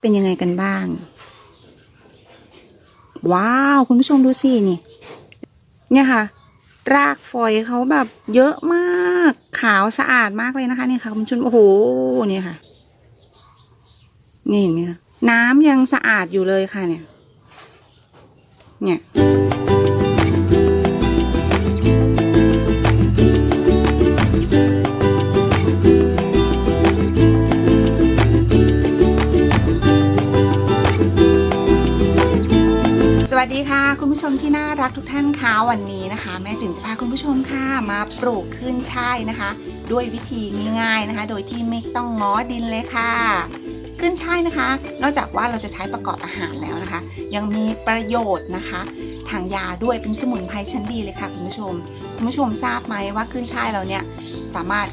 เป็นยังไงกันบ้าง ว้าว คุณผู้ชมดูสินี่ เนี่ยค่ะ รากฝอยเขาแบบเยอะมากขาวสะอาดมากเลยนะคะเนี่ยค่ะคุณผู้ชมโอ้โหเนี่ยค่ะ นี่เห็นไหมคะน้ำยังสะอาดอยู่เลยค่ะเนี่ย เนี่ย คุณผู้ชมที่น่ารักทุกท่านคะวันนี้นะคะ แม่จิ๋มจะพาคุณผู้ชมค่ะมาปลูกขึ้นช่ายนะคะ ด้วยวิธีง่ายๆนะคะ โดยที่ไม่ต้องง้อดินเลยค่ะ ขึ้นช่ายนะคะ นอกจากว่าเราจะใช้ประกอบอาหารแล้วนะคะ ยังมีประโยชน์นะคะ ทางยาด้วยเป็นสมุนไพรชั้นดีเลยค่ะคุณผู้ชมคุณผู้ชมทราบไหมว่าขึ้นช่ายเราเนี่ยสามารถ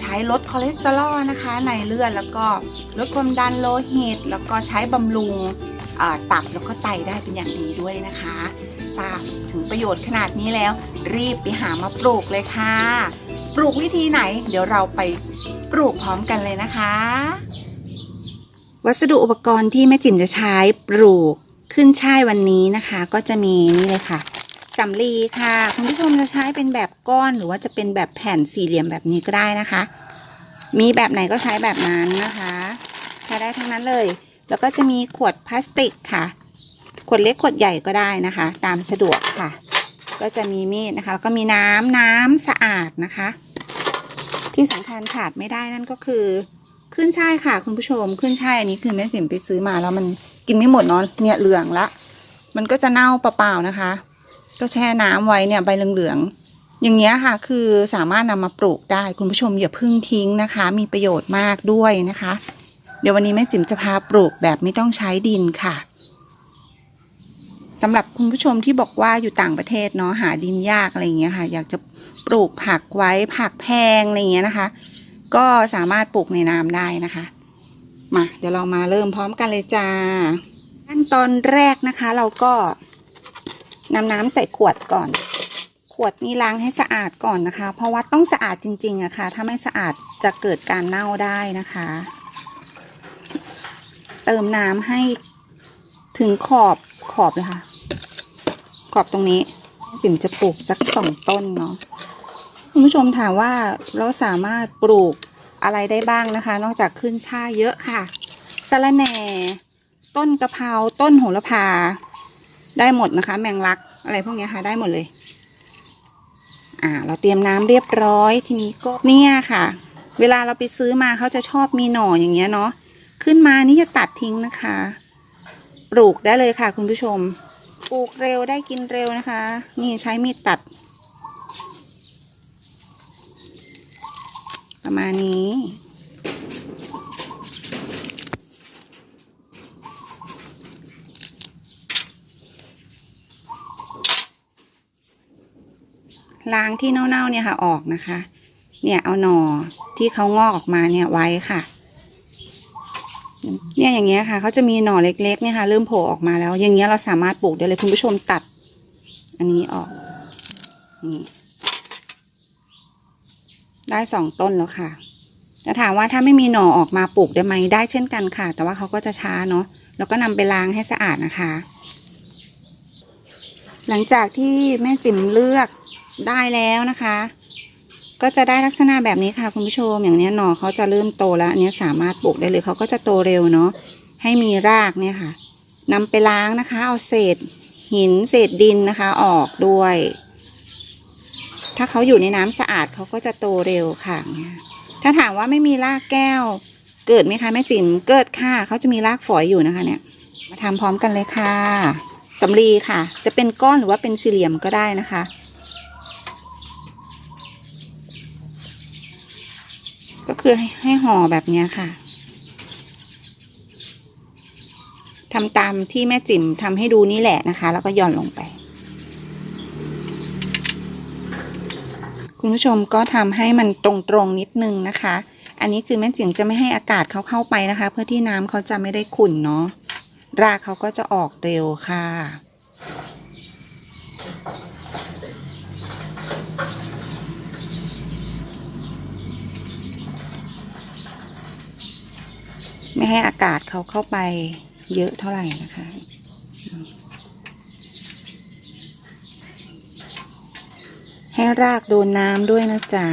ใช้ลดคอเลสเตอรอลนะคะ ในเลือดแล้วก็ลดความดันโลหิต แล้วก็ใช้บำรุง ตับแล้วก็ไตได้เป็นอย่างดีด้วยนะคะทราบถึงประโยชน์ขนาดนี้แล้ว รีบไปหามาปลูกเลยค่ะ ปลูกวิธีไหน เดี๋ยวเราไปปลูกพร้อมกันเลยนะคะ วัสดุอุปกรณ์ที่แม่จิ๋มจะใช้ปลูกขึ้นช่ายวันนี้นะคะ ก็จะมีนี่เลยค่ะสำลีค่ะคุณผู้ชมจะใช้เป็นแบบก้อนหรือว่าจะเป็นแบบแผ่นสี่เหลี่ยมแบบนี้ก็ได้นะคะ มีแบบไหนก็ใช้แบบนั้นนะคะใช้ได้ทั้งนั้นเลย แล้วก็จะมีขวดพลาสติกค่ะ ขวดเล็กขวดใหญ่ก็ได้นะคะ ตามสะดวกค่ะ ก็จะมีมีดนะคะแล้วก็มีน้ำน้ำสะอาดนะคะ ที่สำคัญขาดไม่ได้นั่นก็คือขึ้นช่ายค่ะ คุณผู้ชมขึ้นช่ายอันนี้คือแม่สิมไปซื้อมาแล้วมันกินไม่หมดเนาะเนี่ยเหลืองละ มันก็จะเน่าเปล่าๆนะคะ ก็แช่น้ำไว้เนี่ยใบเหลืองๆอย่างเงี้ยค่ะ คือสามารถนำมาปลูกได้คุณผู้ชมอย่าเพึ่งทิ้งนะคะ มีประโยชน์มากด้วยนะคะ เดี๋ยววันนี้แม่จิ๋มจะพาปลูกแบบไม่ต้องใช้ดินค่ะสำหรับคุณผู้ชมที่บอกว่าอยู่ต่างประเทศเนาะหาดินยากอะไรเงี้ยค่ะ อยากจะปลูกผักไว้ผักแพงอะไรเงี้ยนะคะ ก็สามารถปลูกในน้ำได้นะคะมาเดี๋ยวเรามาเริ่มพร้อมกันเลยจ้าขั้นตอนแรกนะคะ เราก็นำน้ำใส่ขวดก่อน ขวดนี้ล้างให้สะอาดก่อนนะคะ เพราะว่าต้องสะอาดจริงๆอะค่ะ ถ้าไม่สะอาดจะเกิดการเน่าได้นะคะ เติมน้ำให้ถึงขอบขอบเลยค่ะ ขอบตรงนี้ จิ๋มจะปลูกสักสองต้นเนาะคุณผู้ชมถามว่าเราสามารถปลูกอะไรได้บ้างนะคะ นอกจากขึ้นช่ายเยอะค่ะสะระแหน่ ต้นกะเพราต้นโหระพา ได้หมดนะคะ แมงลักอะไรพวกนี้ค่ะได้หมดเลย อ่า เราเตรียมน้ำเรียบร้อยทีนี้ก็เนี่ยค่ะ เวลาเราไปซื้อมาเขาจะชอบมีหน่ออย่างเงี้ยเนาะ ขึ้นมานี่จะตัดทิ้งนะคะ ปลูกได้เลยค่ะ คุณผู้ชม ปลูกเร็วได้กินเร็วนะคะ นี่ใช้มีดตัด ประมาณนี้ ล้างที่เน่าๆเนี่ยค่ะออกนะคะ เนี่ยเอาหนอที่เขางอกออกมาเนี่ยไว้ค่ะ เนี่ยอย่างเงี้ยค่ะเขาจะมีหน่อเล็กๆเนี่ยค่ะ เริ่มโผล่ออกมาแล้ว อย่างเงี้ยเราสามารถปลูกได้เลยคุณผู้ชมตัด อันนี้ออกนี่ได้สองต้นแล้วค่ะจะถามว่าถ้าไม่มีหน่อออกมาปลูกได้ไหมได้เช่นกันค่ะ แต่ว่าเขาก็จะช้าเนาะแล้วก็นำไปล้างให้สะอาดนะคะ หลังจากที่แม่จิ๋มเลือกได้แล้วนะคะ ก็จะได้ลักษณะแบบนี้ค่ะคุณผู้ชมอย่างนี้หน่อเขาจะเริ่มโตแล้วอันนี้สามารถปลูกได้เลยเขาก็จะโตเร็วเนาะให้มีรากเนี่ยค่ะนำไปล้างนะคะ เอาเศษหินเศษดินนะคะออกด้วย ถ้าเขาอยู่ในน้ำสะอาดเขาก็จะโตเร็วค่ะ ถ้าถามว่าไม่มีรากแก้ว เกิดไหมคะแม่จิ๋มเกิดค่ะเขาจะมีรากฝอยอยู่นะคะเนี่ย มาทำพร้อมกันเลยค่ะสำลีค่ะ จะเป็นก้อนหรือว่าเป็นสี่เหลี่ยมก็ได้นะคะ ก็คือให้ห่อแบบนี้ค่ะทำตามที่แม่จิ๋มทำให้ดูนี่แหละนะคะ แล้วก็หย่อนลงไป คุณผู้ชมก็ทำให้มันตรงๆนิดนึงนะคะ อันนี้คือแม่จิ๋มจะไม่ให้อากาศเขาเข้าไปนะคะ เพื่อที่น้ำเขาจะไม่ได้ขุ่นเนาะรากเขาก็จะออกเร็วค่ะ ไม่ให้อากาศเขาเข้าไปเยอะเท่าไหร่นะคะ ให้รากโดนน้ำด้วยนะจ๊ะ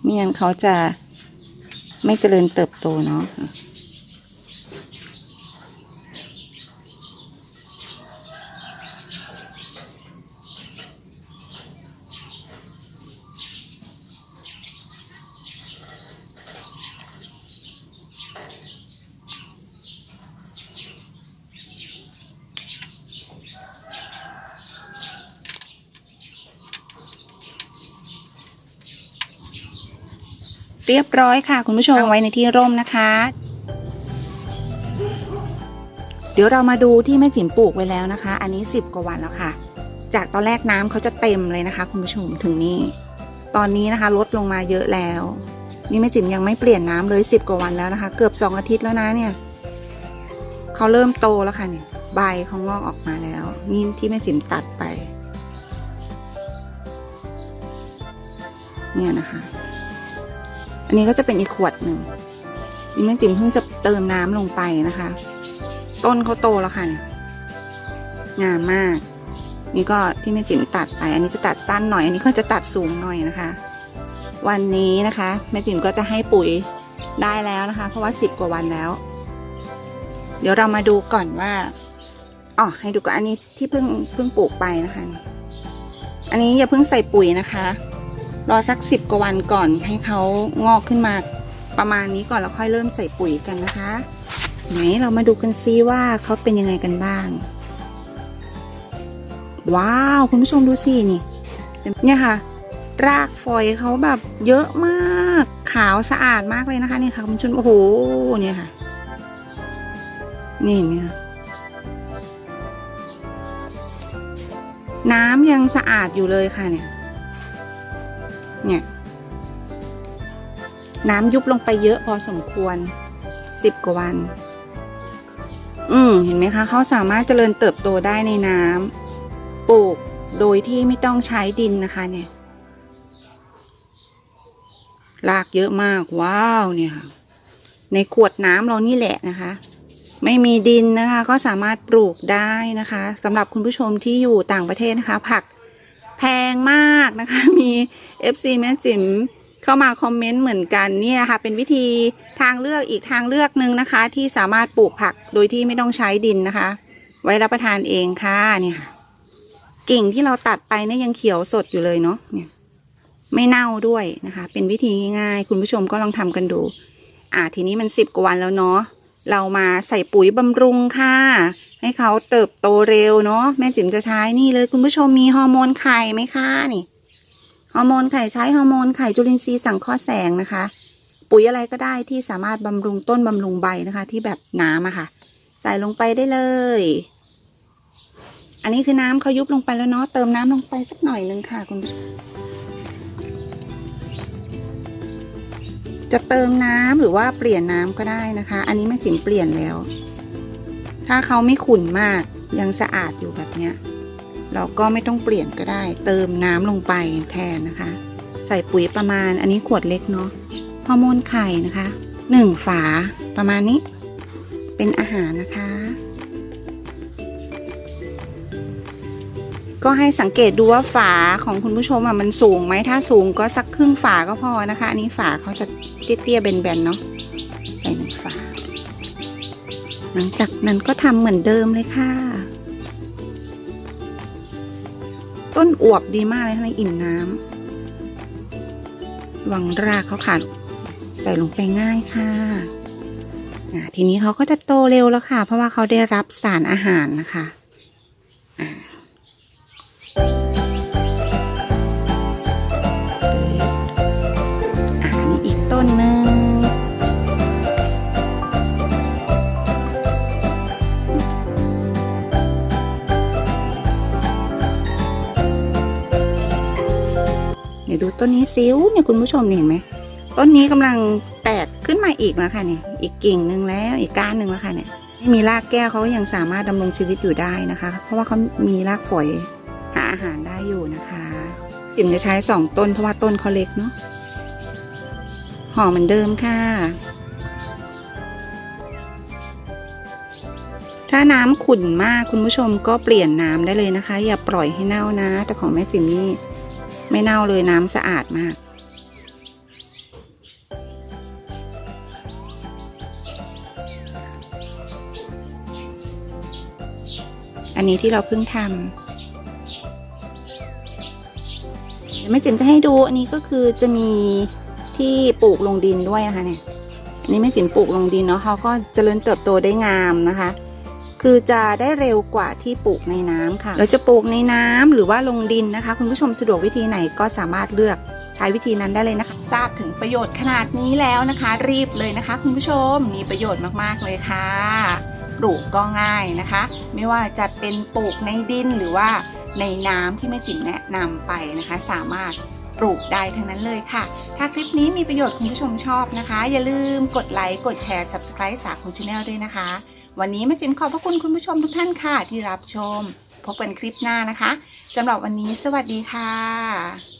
ไม่งั้นเขาจะไม่เจริญเติบโตเนาะ เรียบร้อยค่ะ คุณผู้ชมวางไว้ในที่ร่มนะคะ เดี๋ยวเรามาดูที่แม่จิ๋มปลูกไว้แล้วนะคะ อันนี้ 10 กว่าวันแล้วค่ะ จากตอนแรกน้ำเขาจะเต็มเลยนะคะ คุณผู้ชมถึงนี่ตอนนี้นะคะลดลงมาเยอะแล้ว นี่แม่จิ๋มยังไม่เปลี่ยนน้ำเลย 10 กว่าวันแล้วนะคะ เกือบ 2 อาทิตย์แล้วนะเนี่ยเขาเริ่มโตแล้วค่ะเนี่ยใบเขางอกออกมาแล้วนี่ที่แม่จิ๋มตัดไป เนี่ยนะคะ อันนี้ก็จะเป็นอีกขวดหนึ่งนี่แม่จิ๋มเพิ่งจะเติมน้ำลงไปนะคะ ต้นเขาโตแล้วค่ะเนี่ยงามมาก นี่ก็ที่แม่จิ๋มตัดไป อันนี้จะตัดสั้นหน่อย อันนี้ก็จะตัดสูงหน่อยนะคะ วันนี้นะคะแม่จิ๋มก็จะให้ปุ๋ยได้แล้วนะคะ เพราะว่าสิบกว่าวันแล้ว เดี๋ยวเรามาดูก่อนว่าอ๋อให้ดูก่อนอันนี้ที่เพิ่งเพิ่งปลูกไปนะคะ อันนี้อย่าเพิ่งใส่ปุ๋ยนะคะ รอสักสิบกว่าวันก่อนให้เขางอกขึ้นมาประมาณนี้ก่อนแล้วค่อยเริ่มใส่ปุ๋ยกันนะคะ ไหนเรามาดูกันซิว่าเขาเป็นยังไงกันบ้าง ว้าว คุณผู้ชมดูสินี่เนี่ยค่ะ รากฝอยเขาแบบเยอะมากขาวสะอาดมากเลยนะคะเนี่ยค่ะคุณผู้ชมโอ้โหเนี่ยค่ะ นี่เนไหมคะน้ำยังสะอาดอยู่เลยค่ะเนี่ย เนี่ย น้ำยุบลงไปเยอะพอสมควรสิบกว่าวัน อืมเห็นไหมคะเขาสามารถเจริญเติบโตได้ในน้ำปลูกโดยที่ไม่ต้องใช้ดินนะคะ เนี่ยรากเยอะมากว้าวเนี่ยค่ะ ในขวดน้ำเรานี่แหละนะคะ ไม่มีดินนะคะ ก็สามารถปลูกได้นะคะสำหรับคุณผู้ชมที่อยู่ต่างประเทศนะคะ ผัก พงมากนะคะ มี FC แม่จิ๋มเข้ามาคอมเมนต์เหมือนกันเนี่ยนะคะเป็นวิธีทางเลือกอีกทางเลือกหนึ่งนะคะ ที่สามารถปลูกผักโดยที่ไม่ต้องใช้ดินนะคะ ไว้รับประทานเองค่ะเนี่ยค่ะกิ่งที่เราตัดไปเนี่ยยังเขียวสดอยู่เลยเนาะเนี่ยไม่เน่าด้วยนะคะ เป็นวิธีง่ายๆ คุณผู้ชมก็ลองทำกันดู อ่าทีนี้มันสิบกว่าวันแล้วเนาะเรามาใส่ปุ๋ยบำรุงค่ะ ให้เขาเติบโตเร็วเนาะแม่จิ๋มจะใช้นี่เลยคุณผู้ชมมีฮอร์โมนไข่ไหมคะนี่ฮอร์โมนไข่ใช้ฮอร์โมนไข่จุลินทรีย์สังเคราะห์แสงนะคะ ปุ๋ยอะไรก็ได้ที่สามารถบำรุงต้นบำรุงใบนะคะ ที่แบบน้ำอะค่ะ ใส่ลงไปได้เลย อันนี้คือน้ำเขายุบลงไปแล้วเนาะเติมน้ำลงไปสักหน่อยนึงค่ะคุณผู้ชมจะเติมน้ำหรือว่าเปลี่ยนน้ำก็ได้นะคะ อันนี้แม่จิ๋มเปลี่ยนแล้ว ถ้าเขาไม่ขุ่นมากยังสะอาดอยู่แบบเนี้ย เราก็ไม่ต้องเปลี่ยนก็ได้ เติมน้ำลงไปแทนนะคะ ใส่ปุ๋ยประมาณอันนี้ขวดเล็กเนาะฮอร์โมนไข่นะคะหนึ่งฝาประมาณนี้ เป็นอาหารนะคะ ก็ให้สังเกตดูว่าฝาของคุณผู้ชมอะมันสูงไหมถ้าสูงก็สักครึ่งฝาก็พอนะคะ อันนี้ฝาเขาจะเตี้ยๆแบนๆเนาะ หลังจากนั้นก็ทำเหมือนเดิมเลยค่ะ ต้นอวบดีมากเลยทั้งอิ่มน้ำหวังรากเขาค่ะ ใส่ลงไปง่ายค่ะทีนี้เขาก็จะโตเร็วแล้วค่ะ เพราะว่าเขาได้รับสารอาหารนะคะ ต้นนี้ซิ้วเนี่ยคุณผู้ชมเห็นไหมต้นนี้กำลังแตกขึ้นมาอีกแล้วค่ะเนี่ยอีกกิ่งหนึ่งแล้วอีกก้านหนึ่งแล้วค่ะเนี่ยไม่มีรากแก้วเขายังสามารถดำรงชีวิตอยู่ได้นะคะ เพราะว่าเขามีรากฝอยหาอาหารได้อยู่นะคะ จิ๋มจะใช้สองต้นเพราะว่าต้นเขาเล็กเนาะห่อเหมือนเดิมค่ะ ถ้าน้ำขุ่นมากคุณผู้ชมก็เปลี่ยนน้ำได้เลยนะคะ อย่าปล่อยให้เน่านะ แต่ของแม่จิ๋มนี่ ไม่เน่าเลยน้ำสะอาดมาก อันนี้ที่เราเพิ่งทำเดี๋ยวแม่จิ๋มจะให้ดูอันนี้ก็คือจะมีที่ปลูกลงดินด้วยนะคะเนี่ยอันนี้แม่จิ๋มปลูกลงดินเนาะเขาก็เจริญเติบโตได้งามนะคะ คือจะได้เร็วกว่าที่ปลูกในน้ำค่ะ เราจะปลูกในน้ำหรือว่าลงดินนะคะ คุณผู้ชมสะดวกวิธีไหนก็สามารถเลือกใช้วิธีนั้นได้เลยนะคะ ทราบถึงประโยชน์ขนาดนี้แล้วนะคะ รีบเลยนะคะ คุณผู้ชมมีประโยชน์มากๆเลยค่ะปลูกก็ง่ายนะคะ ไม่ว่าจะเป็นปลูกในดินหรือว่าในน้ำที่แม่จิ๋มแนะนำไปนะคะ สามารถปลูกได้ทั้งนั้นเลยค่ะ ถ้าคลิปนี้มีประโยชน์คุณผู้ชมชอบนะคะ อย่าลืมกดไลค์ กดแชร์ Subscribe สาคูชาแนลด้วยนะคะ วันนี้แม่จิ๋มขอบพระคุณคุณผู้ชมทุกท่านค่ะที่รับชม พบกันคลิปหน้านะคะสำหรับวันนี้สวัสดีค่ะ